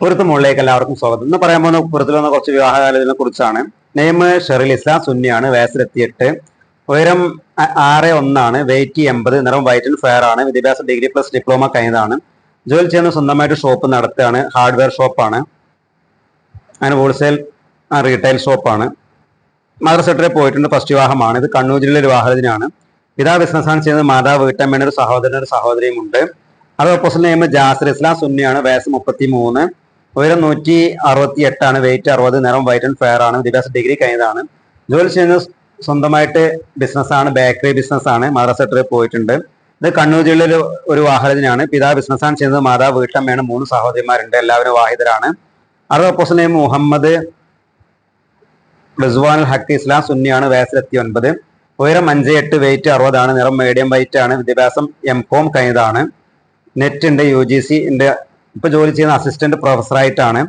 പുറത്ത് മുകളിലേക്ക് എല്ലാവർക്കും സ്വാഗതം. ഇന്ന് പറയാൻ പോകുന്ന പുറത്തിൽ വന്ന കുറച്ച് വിവാഹകാലത്തിനെ കുറിച്ചാണ്. നെയ്മ് ഷെറിൽ ഇസ്ലാം സുന്നിയാണ് വയസ്സിലെത്തിയിട്ട് ഉയരം ആറ് ഒന്നാണ് വെയിറ്റ് എൺപത് നിറം വൈറ്റ് ആൻഡ് ഫെയർ ആണ് വിദ്യാഭ്യാസ ഡിഗ്രി പ്ലസ് ഡിപ്ലോമ കഴിഞ്ഞതാണ്. ജോലി ചെയ്യുന്ന സ്വന്തമായിട്ട് ഷോപ്പ് നടത്തുകയാണ് ഹാർഡ്വെയർ ഷോപ്പാണ് അങ്ങനെ ഹോൾസെയിൽ റീറ്റെയിൽ ഷോപ്പാണ് മദർ സെക്ടറിൽ പോയിട്ടുണ്ട് ഫസ്റ്റ് വിവാഹമാണ്. ഇത് കണ്ണൂർ ജില്ലയിലെ വിവാഹത്തിനാണ് പിതാ ബിസിനസ്സാണ് ചെയ്യുന്നത് മാതാവ് വീട്ടമ്മേനൊരു ഒരു സഹോദരിയും ഉണ്ട് അത് ഓപ്പോസിറ്റ് നെയ്മ് ജാസിർ ഇസ്ലാം സുന്നിയാണ് വയസ്സ് മുപ്പത്തി മൂന്ന് ഉയരം നൂറ്റി അറുപത്തി എട്ടാണ് വെയിറ്റ് അറുപത് നിറം വൈറ്റ് ആൻഡ് ഫെയർ ആണ് വിദ്യാഭ്യാസ ഡിഗ്രി കഴിഞ്ഞതാണ്. ജോലി ചെയ്യുന്ന സ്വന്തമായിട്ട് ബിസിനസ്സാണ് ബേക്കറി ബിസിനസ്സാണ് മദ്രാസ ട്രിപ്പ് പോയിട്ടുണ്ട്. ഇത് കണ്ണൂർ ജില്ലയിലെ ഒരു വാഹനത്തിനാണ്. പിതാ ബിസിനസ്സാണ് ചെയ്യുന്നത് മാതാവ് വീട്ടമ്മയാണ് മൂന്ന് സഹോദരിമാരുണ്ട് എല്ലാവരും വാഹിതരാണ് അത് ഓപ്പോസിറ്റ് നെയ്മ് മുഹമ്മദ് റിസ്വാൻ ഹക്ക് ഇസ്ലാം സുന്നിയാണ് വയസ്സിലെത്തി ഒൻപത് ഉയരം അഞ്ച് എട്ട് വെയിറ്റ് അറുപതാണ് നിറം മീഡിയം വൈറ്റ് ആണ് വിദ്യാഭ്യാസം എം കോം കഴിഞ്ഞതാണ്. നെറ്റ് ഉണ്ട് യു ജി സി ഉണ്ട്. ഇപ്പൊ ജോലി ചെയ്യുന്ന അസിസ്റ്റന്റ് പ്രൊഫസറായിട്ടാണ്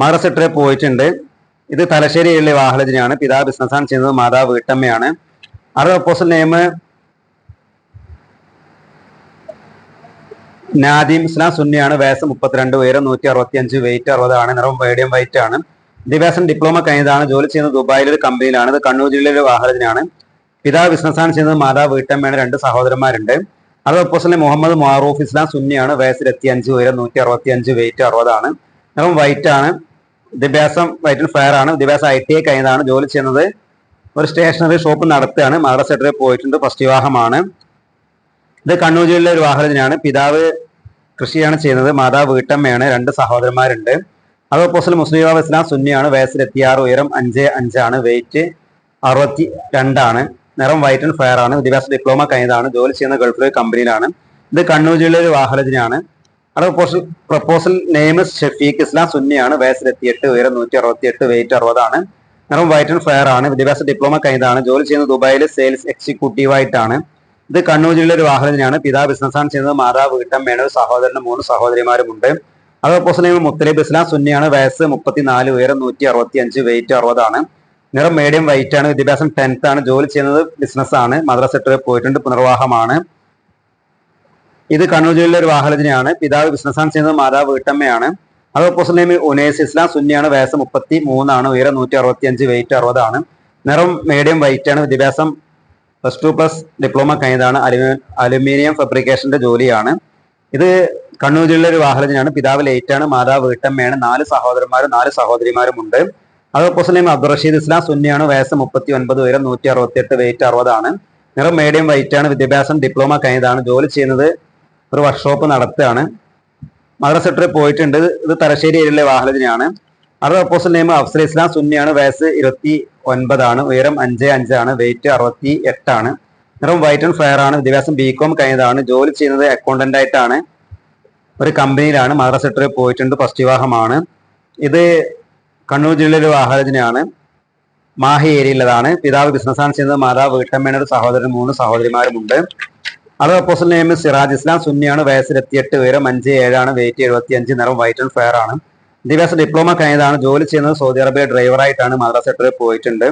മദർ സെക്രട്ടറി പോയിട്ടുണ്ട്. ഇത് തലശ്ശേരിയിലെ വാഹനത്തിനാണ് പിതാവ് ബിസിനസ്സാണ് ചെയ്യുന്നത് മാതാവ് വീട്ടമ്മയാണ്. അത് ഒപ്പോസൽ നെയിം നാദിം ഇസ്ലാം സുന്നിയാണ്. വയസ്സ് മുപ്പത്തിരണ്ട് ഉയരം നൂറ്റി അറുപത്തി അഞ്ച് വെയിറ്റ് അറുപതാണ് നിറം മീഡിയം വൈറ്റ് ആണ്. വിദ്യാഭ്യാസം ഡിപ്ലോമ കഴിഞ്ഞതാണ്. ജോലി ചെയ്യുന്നത് ദുബായിലെ ഒരു കമ്പനിയിലാണ് ഇത് കണ്ണൂർ ജില്ലയിലെ വാഹനത്തിനാണ് പിതാവ് ബിസിനസ്സാണ് ചെയ്യുന്നത് മാതാവ് വീട്ടമ്മയാണ്. രണ്ട് സഹോദരന്മാരുണ്ട്. അത് ഓപ്പോസിറ്റ് മുഹമ്മദ് മാറൂഫ് ഇസ്ലാം സുന്നിയാണ്. വയസ്സിലെത്തി അഞ്ച് ഉയരം നൂറ്റി അറുപത്തി അഞ്ച് വെയിറ്റ് അറുപതാണ്. അപ്പം വൈറ്റ് ആണ്. വിദ്യാഭ്യാസം വൈറ്റ് ഫയർ ആണ്. വിദ്യാഭ്യാസം ഐ ടി ഐ കഴിഞ്ഞതാണ്. ജോലി ചെയ്യുന്നത് ഒരു സ്റ്റേഷനറി ഷോപ്പ് നടത്തുകയാണ്. മദർ സെക്ടറിൽ പോയിട്ടുണ്ട്. ഫസ്റ്റ് വിവാഹമാണ്. ഇത് കണ്ണൂർ ജില്ലയിലെ ഒരു വാഹനത്തിനാണ്. പിതാവ് കൃഷിയാണ് ചെയ്യുന്നത്. മാതാവ് വീട്ടമ്മയാണ്. രണ്ട് സഹോദരന്മാരുണ്ട്. അത് ഓപ്പോസിറ്റ് മുസ്ലിം ഇസ്ലാം സുന്നിയാണ്. വയസ്സിലെത്തി ആറ് ഉയരം അഞ്ച് അഞ്ചാണ്. വെയിറ്റ് അറുപത്തി രണ്ടാണ്. നിറം വൈറ്റ് ആൻഡ് ഫയർ ആണ്. വിദ്യാഭ്യാസ ഡിപ്ലോമ കഴിഞ്ഞതാണ്. ജോലി ചെയ്യുന്ന ഗൾഫ് ഒരു കമ്പനിയിലാണ് ഇത് കണ്ണൂർ ജില്ലയിലെ വാഹനത്തിനാണ് അത് proposal proposal name Shafeeq Islam സുന്നിയാണ് വയസ്സിലെത്തിയെട്ട് ഉയരം നൂറ്റി അറുപത്തി എട്ട് വെയിറ്റ് അറുപതാണ്. നിറം വൈറ്റ് ആൻഡ് ഫയർ ആണ്. വിദ്യാഭ്യാസ ഡിപ്ലോമ കഴിഞ്ഞതാണ്. ജോലി ചെയ്യുന്നത് ദുബായിലെ സെയിൽസ് എക്സിക്യൂട്ടീവായിട്ടാണ് ഇത് കണ്ണൂർ ജില്ലയിലെ ഒരു വാഹനത്തിനാണ് ബിസിനസ് ആണ് ചെയ്യുന്നത്. മാതാവ് വീട്ടമ്മയാണ്. ഒരു സഹോദരനും മൂന്ന് സഹോദരിമാരുമുണ്ട്. അത് ഓപ്പോസിറ്റ് മുത്തലിബ് ഇസ്ലാം സുന്നിയാണ് വയസ്സ് മുപ്പത്തിനാല് ഉയരം നൂറ്റി അറുപത്തി അഞ്ച് വെയിറ്റ് അറുപതാണ്. നിറം മീഡിയം വൈറ്റ് ആണ് വിദ്യാഭ്യാസം ടെൻത്ത് ആണ് ജോലി ചെയ്യുന്നത് ബിസിനസ് ആണ് മദ്രാസ് സെക്ടറിൽ പോയിട്ടുണ്ട് പുനർവാഹമാണ് ഇത് കണ്ണൂർ ജില്ലയിലെ ഒരു വാഹനത്തിനാണ് പിതാവ് ബിസിനസ്സാണ് ചെയ്യുന്നത് മാതാവ് വീട്ടമ്മയാണ്. അത് ഓപ്പോസിറ്റ് നെയിം ഉനേസ് ഇസ്ലാം സുന്നിയാണ് വയസ്സ് മുപ്പത്തി മൂന്നാണ് ഉയരം നൂറ്റി അറുപത്തി അഞ്ച് വെയിറ്റ് അറുപതാണ്. നിറം മീഡിയം വൈറ്റ് ആണ് വിദ്യാഭ്യാസം പ്ലസ് ടു പ്ലസ് ഡിപ്ലോമ കഴിഞ്ഞതാണ് അലുമി അലുമിനിയം ഫാബ്രിക്കേഷന്റെ ജോലിയാണ്. ഇത് കണ്ണൂർ ജില്ലയിലെ ഒരു വാഹനത്തിനാണ് പിതാവ് ലേറ്റ് ആണ് മാതാവ് വീട്ടമ്മയാണ് നാല് സഹോദരന്മാരും നാല് സഹോദരിമാരും ഉണ്ട്. അത് മുസ്ലിം അബ്ദുൾ റഷീദ് ഇസ്ലാം സുന്നിയാണ് വയസ്സ് മുപ്പത്തി ഒൻപത് ഉയരം നൂറ്റി അറുപത്തി എട്ട് വെയിറ്റ് അറുപതാണ് നിറം മീഡിയം വൈറ്റ് ആണ് വിദ്യാഭ്യാസം ഡിപ്ലോമ കഴിഞ്ഞതാണ്. ജോലി ചെയ്യുന്നത് ഒരു വർക്ക്ഷോപ്പ് നടത്തുകയാണ്. സെക്ടറിൽ പോയിട്ടുണ്ട്. ഇത് തലശ്ശേരി ഏരിയയിലെ വാഹനത്തിനാണ് അത് ഓപ്പോസിറ്റ് നെയിം അഫ്സൽ ഇസ്ലാം സുന്നിയാണ് വയസ്സ് ഇരുപത്തി ഒൻപതാണ് ഉയരം അഞ്ച് അഞ്ചാണ് വെയിറ്റ് അറുപത്തി എട്ടാണ് നിറം വൈറ്റ് ആൻഡ് ഫയർ ആണ്. വിദ്യാഭ്യാസം ബി കോം കഴിഞ്ഞതാണ്. ജോലി ചെയ്യുന്നത് അക്കൗണ്ടന്റ് ആയിട്ടാണ്. ഒരു കമ്പനിയിലാണ് സെക്ടറിൽ പോയിട്ടുണ്ട്. ഫസ്റ്റ് വിവാഹമാണ്. ഇത് കണ്ണൂർ ജില്ലയിലെ വാഹനത്തിനെയാണ് മാഹി ഏരിയയിലതാണ് പിതാവ് ബിസിനസ്സാണ് ചെയ്യുന്നത് മാതാവ് വീട്ടമ്മയുടെ ഒരു സഹോദരൻ മൂന്ന് സഹോദരിമാരുമുണ്ട്. അത് ഓപ്പോസിറ്റ് നെയിം സിറാജ് ഇസ്ലാം സുന്നിയാണ്. വയസ്സിൽ എത്തിയെട്ട് ഉയരം അഞ്ച് ഏഴാണ്. വെയിറ്റ് എഴുപത്തി അഞ്ച് നിറം വൈറ്റ് ആൻഡ് ഫെയർ ആണ്. വിദ്യാഭ്യാസ ഡിപ്ലോമ കഴിഞ്ഞതാണ്. ജോലി ചെയ്യുന്നത് സൗദി അറേബ്യ ഡ്രൈവറായിട്ടാണ് മദ്രാസ് സെക്ടറിൽ പോയിട്ടുണ്ട്.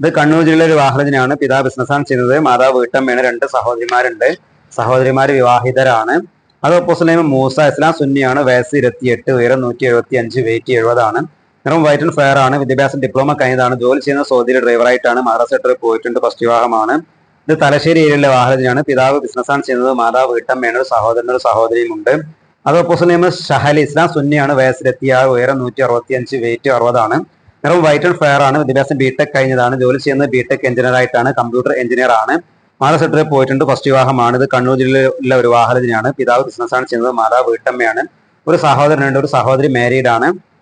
ഇത് കണ്ണൂർ ജില്ലയിലെ വാഹനത്തിനാണ് പിതാവ് ബിസിനസ്സാണ് ചെയ്യുന്നത് മാതാവ് വീട്ടമ്മയാണ് രണ്ട് സഹോദരിമാരുണ്ട്. സഹോദരിമാർ വിവാഹിതരാണ്. അത് ഓപ്പോസിറ്റ് നെയിം മൂസ ഇസ്ലാം സുന്നിയാണ്. വയസ്സ് ഇരുപത്തിയെട്ട് ഉയരം നൂറ്റി എഴുപത്തി അഞ്ച് വെയിറ്റ് എഴുപതാണ്. നിറം വൈറ്റ് ആൻഡ് ഫെയർ ആണ്. വിദ്യാഭ്യാസം ഡിപ്ലോമ കഴിഞ്ഞതാണ്. ജോലി ചെയ്യുന്ന സൗദിയിലെ ഡ്രൈവറായിട്ടാണ് മഹാരാഷ്ട്രയിൽ പോയിട്ടുണ്ട്. ഫസ്റ്റ് വിവാഹമാണ്. ഇത് തലശ്ശേരി ഏരിയയിലെ വാഹനത്തിനാണ് പിതാവ് ബിസിനസ് ആണ് ചെയ്യുന്നത്. മാതാവ് വീട്ടമ്മയാണ് ഒരു സഹോദരനും ഒരു സഹോദരിയും ഉണ്ട് അത് ഓപ്പോസിറ്റ് നെയിം ഷഹൽ ഇസ്ലാം സുന്നിയാണ് വയസ്സിലെത്തിയ ഉയരം നൂറ്റി അറുപത്തി അഞ്ച് വെയിറ്റ് അറുപതാണ്. നിറം വൈറ്റ് ആൻഡ് ഫെയർ ആണ്. വിദ്യാഭ്യാസം ബിടെക് കഴിഞ്ഞതാണ്. ജോലി ചെയ്യുന്നത് ബിടെക് എഞ്ചിനീയർ ആയിട്ടാണ്. കമ്പ്യൂട്ടർ എഞ്ചിനീയർ ആണ്. മാതാ സെക്ടറിൽ പോയിട്ടുണ്ട്. ഫസ്റ്റ് വിവാഹമാണ്. ഇത് കണ്ണൂർ ജില്ലയിലുള്ള ഒരു വാഹനത്തിനാണ് പിതാവ് ബിസിനസ് ആണ് ചെയ്യുന്നത്. മാതാവ് വീട്ടമ്മയാണ്. ഒരു സഹോദരനുണ്ട്. ഒരു സഹോദരി മാരീഡ് ആണ്.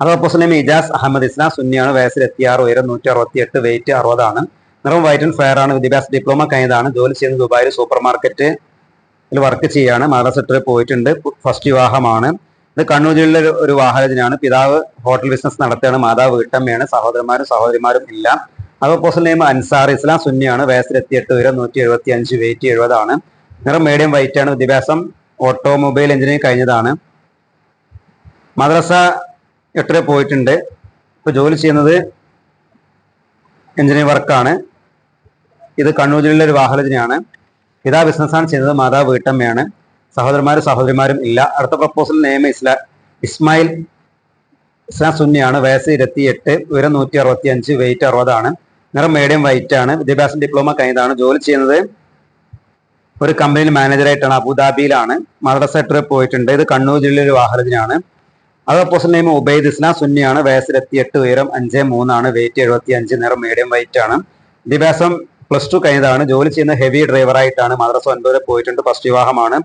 അത് opposite name Ijaz Ahmed Islam സുന്നിയാണ് വയസ്സിൽ ആറ് ഉയരം നൂറ്റി അറുപത്തി എട്ട് വെയിറ്റ് അറുപതാണ്. നിറം വൈറ്റ് ആൻഡ് ഫെയർ ആണ് വിദ്യാഭ്യാസ ഡിപ്ലോമ കഴിഞ്ഞതാണ് ജോലി ചെയ്യുന്നത് ദുബായിൽ സൂപ്പർ മാർക്കറ്റ് വർക്ക് ചെയ്യാണ് മാതാ സെക്ടറിൽ പോയിട്ടുണ്ട് ഫസ്റ്റ് വിവാഹമാണ്. ഇത് കണ്ണൂർ ജില്ലയിലെ ഒരു- വാഹനത്തിനാണ് പിതാവ് ഹോട്ടൽ ബിസിനസ് നടത്തുകയാണ് മാതാവ് വീട്ടമ്മയാണ് സഹോദരന്മാരും സഹോദരിമാരും ഇല്ല അത് ഓപ്പോസിറ്റ് നെയിം അൻസാർ ഇസ്ലാം സുന്നിയാണ് വയസ്സിലെത്തിയെട്ട് ഉയരം നൂറ്റി എഴുപത്തി അഞ്ച് വെയിറ്റ് എഴുപതാണ്. നിറം മീഡിയം വൈറ്റ് ആണ് വിദ്യാഭ്യാസം ഓട്ടോമൊബൈൽ എഞ്ചിനീയറിംഗ് കഴിഞ്ഞതാണ്. മദ്രസ എട്ടിൽ പോയിട്ടുണ്ട്. ഇപ്പൊ ജോലി ചെയ്യുന്നത് എഞ്ചിനീയർ വർക്കാണ് ഇത് കണ്ണൂർ ജില്ലയിലെ ഒരു വാഹനത്തിനാണ് ബിസിനസ് ബിസിനസ്സാണ് ചെയ്യുന്നത് മാതാവ് വീട്ടമ്മയാണ്. സഹോദരന്മാരും സഹോദരിമാരും ഇല്ല. അടുത്ത പ്രപ്പോസൽ നെയിം ഇസ്ല ഇസ്മായിൽ ഇസ്ലാം സുന്നിയാണ്. വയസ്സ് ഇരുപത്തി എട്ട് ഉയരം നൂറ്റി അറുപത്തി അഞ്ച് വെയിറ്റ് അറുപതാണ്. നിറം മീഡിയം വൈറ്റ് ആണ്. വിദ്യാഭ്യാസം ഡിപ്ലോമ കഴിഞ്ഞതാണ്. ജോലി ചെയ്യുന്നത് ഒരു കമ്പനിയിൽ മാനേജറായിട്ടാണ് അബുദാബിയിലാണ്. മദ്രസ ട്രിപ്പ് പോയിട്ടുണ്ട്. ഇത് കണ്ണൂർ ജില്ലയിലെ വാഹനത്തിനാണ് അത് ഓപ്പോസിറ്റ് നെയിം ഉബൈദ് ഇസ്ന സുന്നിയാണ്. വയസ്സിൽ എത്തിയെട്ട് ഉയരം അഞ്ച് മൂന്നാണ്. വെയിറ്റ് എഴുപത്തി അഞ്ച് നിറം മീഡിയം വെയിറ്റ് ആണ്. വിദ്യാഭ്യാസം പ്ലസ് ടു കഴിഞ്ഞതാണ്. ജോലി ചെയ്യുന്ന ഹെവി ഡ്രൈവറായിട്ടാണ് മദ്രസ ഒൻപതിൽ പോയിട്ടുണ്ട്. ഫസ്റ്റ് വിവാഹമാണ്.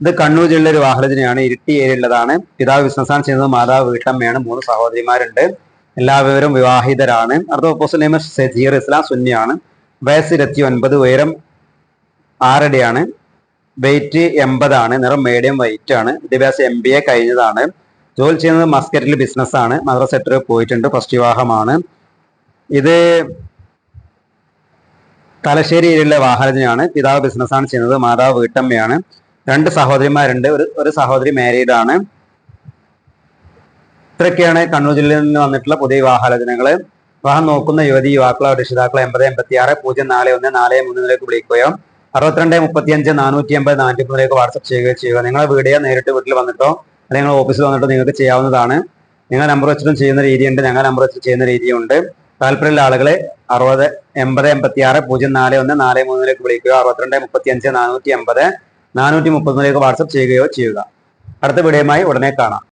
ഇത് കണ്ണൂർ ജില്ലയിലെ ഒരു വാഹനജനെയാണ് ഇരിട്ടി ഏരിയയിലുള്ളതാണ്. പിതാവ് ബിസിനസ്സാണ് ചെയ്യുന്നത്. മാതാവ് വീട്ടമ്മയാണ്. മൂന്ന് സഹോദരിമാരുണ്ട്. എല്ലാവരും വിവാഹിതരാണ്. അടുത്ത ഓപ്പോസിറ്റ് നെയിം സജീർ ഇസ്ലാം സുന്നിയാണ്. വയസ്സ് ഇരുപത്തി ഒൻപത് ഉയരം ആറടിയാണ് വെയിറ്റ് എൺപതാണ്. നിറം മീഡിയം വെയിറ്റ് ആണ്. വിദ്യാഭ്യാസം എം ബി എ കഴിഞ്ഞതാണ്. ജോലി ചെയ്യുന്നത് മസ്കറ്റിൽ ബിസിനസ് ആണ്. മദ്രസ സെക്ടർ പോയിട്ടുണ്ട്. ഫസ്റ്റ് വിവാഹമാണ്. ഇത് തലശ്ശേരി ഏരിയയിലെ വാഹനത്തിനാണ് പിതാവ് ബിസിനസ്സാണ് ചെയ്യുന്നത്. മാതാവ് വീട്ടമ്മയാണ്. രണ്ട് സഹോദരിമാരുണ്ട് ഒരു ഒരു സഹോദരി മാരീഡ് ആണ്. ഇത്രയൊക്കെയാണ് കണ്ണൂർ ജില്ലയിൽ നിന്ന് വന്നിട്ടുള്ള പുതിയ വിവാഹാലോചനകൾ വിവാഹം നോക്കുന്ന യുവതി യുവാക്കളോ രക്ഷിതാക്കളോ എൺപത് എൺപത്തി ആറ് പൂജ്യം നാല് ഒന്ന് നാല് മൂന്നിലേക്ക് വിളിക്കുകയോ അറുപത്തിരണ്ട് മുപ്പത്തി അഞ്ച് നാനൂറ്റി എൺപത് നാനൂറ്റി മൂന്നിലേക്ക് വാട്സപ്പ് ചെയ്യുകയോ ചെയ്യുക. നിങ്ങളെ വീഡിയോ നേരിട്ട് വീട്ടിൽ വന്നിട്ടോ അല്ലെങ്കിൽ ഓഫീസിൽ വന്നിട്ട് നിങ്ങൾക്ക് ചെയ്യാവുന്നതാണ്. നിങ്ങൾ നമ്പർ വെച്ചിട്ടും ചെയ്യുന്ന രീതിയുണ്ട്. ഞങ്ങൾ നമ്പർ വെച്ചിട്ട് ചെയ്യുന്ന രീതിയുണ്ട്. താല്പര്യമുള്ള ആളുകളെ അറുപത് എൺപത് എൺപത്തി ആറ് പൂജ്യം നാല് ഒന്ന് നാല് മൂന്നിലേക്ക് വിളിക്കുക. അറുപത്തിരണ്ട് മുപ്പത്തി അഞ്ച് നാനൂറ്റി എൺപത് നാനൂറ്റി മുപ്പത്തിലേക്ക് വാട്സപ്പ് ചെയ്യുകയോ ചെയ്യുക. അടുത്ത വീഡിയോയുമായി ഉടനെ കാണാം.